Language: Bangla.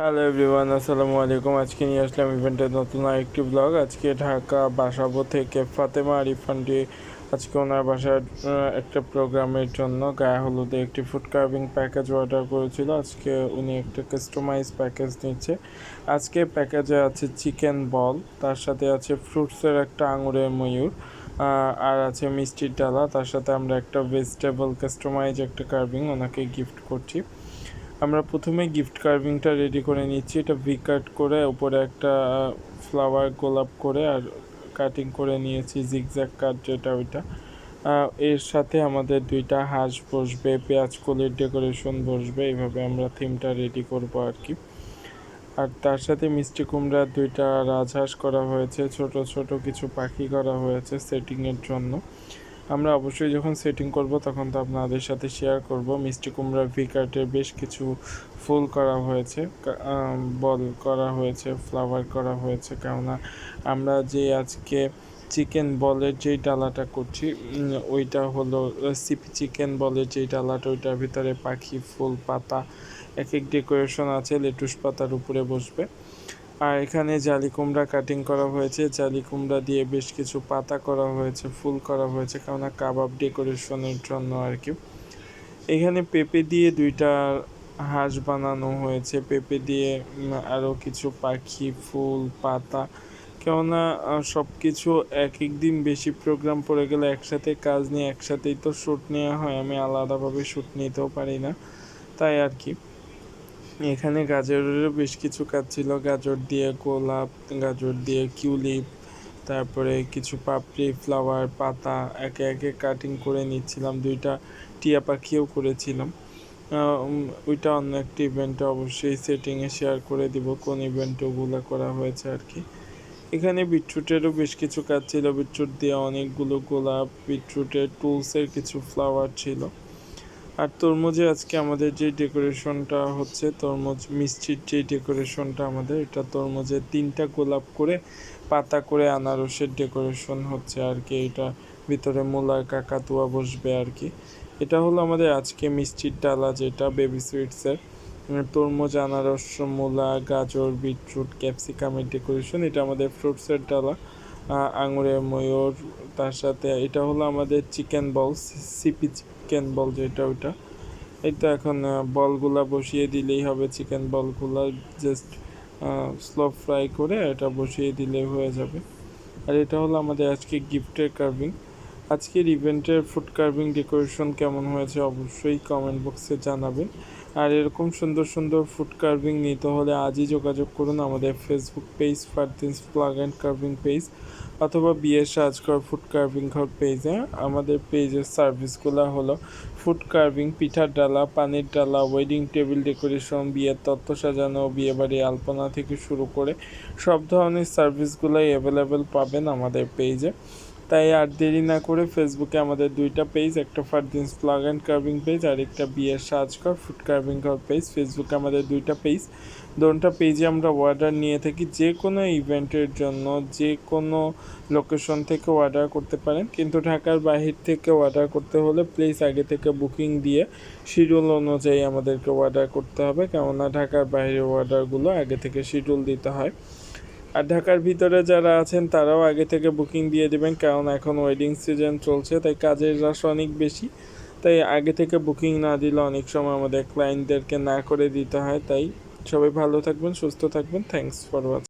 হ্যালো এভরিওয়ান আসসালামু আলাইকুম। আজকে নিয়ে আসলাম ইভেন্টের নতুন আরেকটি ব্লগ আজকে ঢাকা বাসাবো থেকে ফাতেমা আরিফানটি আজকে ওনার বাসার একটা প্রোগ্রামের জন্য গায়ে হলুদে একটি ফুড কার্ভিং প্যাকেজ অর্ডার করেছিল। আজকে উনি একটা কাস্টমাইজ প্যাকেজ নিচ্ছে। আজকে প্যাকেজে আছে চিকেন বল তার সাথে আছে ফ্রুটসের একটা আঙুরের ময়ূর আর আছে মিষ্টির ডালা। তার সাথে আমরা একটা ভেজিটেবল কাস্টমাইজ একটা কার্ভিং ওনাকে গিফট করছি। আমরা প্রথমে গিফট কার্ভিংটা রেডি করে নিচ্ছি। এটা ভি কাট করে উপরে একটা ফ্লাওয়ার গোলাপ করে আর কাটিং করে নিয়েছি জিগজ্যাগ কাট যেটা ওইটা। এর সাথে আমাদের দুইটা হাঁস বসবে, পেঁয়াজ কলির ডেকোরেশন বসবে, এইভাবে আমরা থিমটা রেডি করব আর কি। আর তার সাথে মিষ্টি কুমড়ার দুইটা রাজহাঁস করা হয়েছে, ছোট ছোট কিছু পাখি করা হয়েছে সেটিংয়ের জন্য। আমরা অবশ্যই যখন সেটিং করব, তখন তো আপনাদের সাথে শেয়ার করব। মিষ্টি কুমড়া ভিকার্টে বেশ কিছু ফুল করা হয়েছে বল করা হয়েছে ফ্লাওয়ার করা হয়েছে, কেননা আমরা যে আজকে চিকেন বলের যেই ডালাটা করছি ওইটা হলো সিপি চিকেন বলের যেই ডালাটা, ওইটার ভিতরে পাখি, ফুল, পাতা এক এক ডেকোরেশন আছে লেটুস পাতার উপরে বসবে। আর এখানে জালি কুমড়া কাটিং করা হয়েছে। জালি কুমড়া দিয়ে বেশ কিছু পাতা করা হয়েছে, ফুল করা হয়েছে, কেননা কাবাব ডেকোরেশনের জন্য আর কি। এখানে পেঁপে দিয়ে দুইটা হাঁস বানানো হয়েছে। পেঁপে দিয়ে আরও কিছু পাখি, ফুল, পাতা, কেননা সব কিছু এক এক দিন বেশি প্রোগ্রাম পড়ে গেলে একসাথে কাজ নিয়ে একসাথেই তো শ্যুট নেওয়া হয়। আমি আলাদাভাবে শ্যুট নিতেও পারি না, তাই আর কি। এখানে গাজরেরও বেশ কিছু কাজ ছিল। গাজর দিয়ে গোলাপ, গাজর দিয়ে কিউলিপ, তারপরে কিছু পাপড়ি, ফ্লাওয়ার, পাতা একে একে কাটিং করে নিচ্ছিলাম। দুইটা টিয়া পাখিও করেছিলাম। ওইটা অন্য একটি ইভেন্টে অবশ্যই সেটিংয়ে শেয়ার করে দিব, কোন ইভেন্টে ওগুলো করা হয়েছে আর কি। এখানে বিটরুটেরও বেশ কিছু কাজ ছিল। বিটরুট দিয়ে অনেকগুলো গোলাপ, বিটরুটের টুলসের কিছু ফ্লাওয়ার ছিল। আর তরমুজে আজকে আমাদের যে ডেকোরেশনটা হচ্ছে, তরমুজ, মিষ্টির যে ডেকোরেশনটা আমাদের, এটা তরমুজের তিনটা গোলাপ করে পাতা করে আনারসের ডেকোরেশন হচ্ছে আর কি। এটা ভিতরে মূলার কাকাতুয়া বসবে আর কি। এটা হলো আমাদের আজকে মিষ্টির ডালা যেটা বেবি সুইটসের তরমুজ, আনারস, মূলা, গাজর, বিটরুট, ক্যাপসিকামের ডেকোরেশন, এটা আমাদের ফ্রুটসের ডালা। আহ, আঙুরের ময়ূর তার সাথে এটা হলো আমাদের chicken ball CP chicken ball যেটা ওইটা। তো এখন বলগুলা বসিয়ে দিলেই হবে চিকেন বলগুলা জাস্ট স্লো ফ্রাই করে এটা বসিয়ে দিলেই হয়ে যাবে। আর এটা হলো আমাদের আজকে গিফটের কার্ভিং আজকের ইভেন্টের ফুড কার্ভিং ডেকোরেশন কেমন হয়েছে অবশ্যই কমেন্ট বক্সে জানাবেন। আর এরকম সুন্দর সুন্দর ফুড কার্ভিং নিতে হলে আজই যোগাযোগ করুন আমাদের Facebook page Fardin's plug and carving page অথবা বিয়ের সাজঘর ফুড কার্ভিং ঘর পেজে আমাদের পেজের সার্ভিসগুলো হলো ফুড কার্ভিং পিঠার ডালা, পানির ডালা ওয়েডিং টেবিল ডেকোরেশন বিয়ের তত্ত্ব সাজানো, বিয়েবাড়ি আলপনা থেকে শুরু করে সব ধরনের সার্ভিসগুলোই অ্যাভেলেবেল পাবেন আমাদের পেজে তাই আর দেরি না করে ফেসবুকে আমাদের দুইটা পেজ একটা Fardin's plug and carving page আর একটা বিয়ের সাজঘর ফুড কার্ভিং কর পেজ ফেসবুকে আমাদের দুইটা পেজ দোনটা পেজে আমরা অর্ডার নিয়ে থাকি যে কোনো ইভেন্টের জন্য, যে কোনো লোকেশন থেকে অর্ডার করতে পারেন। কিন্তু ঢাকার বাহির থেকে অর্ডার করতে হলে প্লিজ আগে থেকে বুকিং দিয়ে শিডিউল অনুযায়ী আমাদেরকে অর্ডার করতে হবে। কেননা ঢাকার বাইরে অর্ডারগুলো আগে থেকে শিডিউল দিতে হয়। আর ঢাকার ভিতরে যারা আছেন, তারাও আগে থেকে বুকিং দিয়ে দেবেন, কারণ এখন ওয়েডিং সিজন চলছে, তাই কাজের রাশ অনেক বেশি। তাই আগে থেকে বুকিং না দিলে অনেক সময় আমাদের ক্লায়েন্টদেরকে না করে দিতে হয়। তাই সবাই ভালো থাকবেন, সুস্থ থাকবেন। Thanks for watching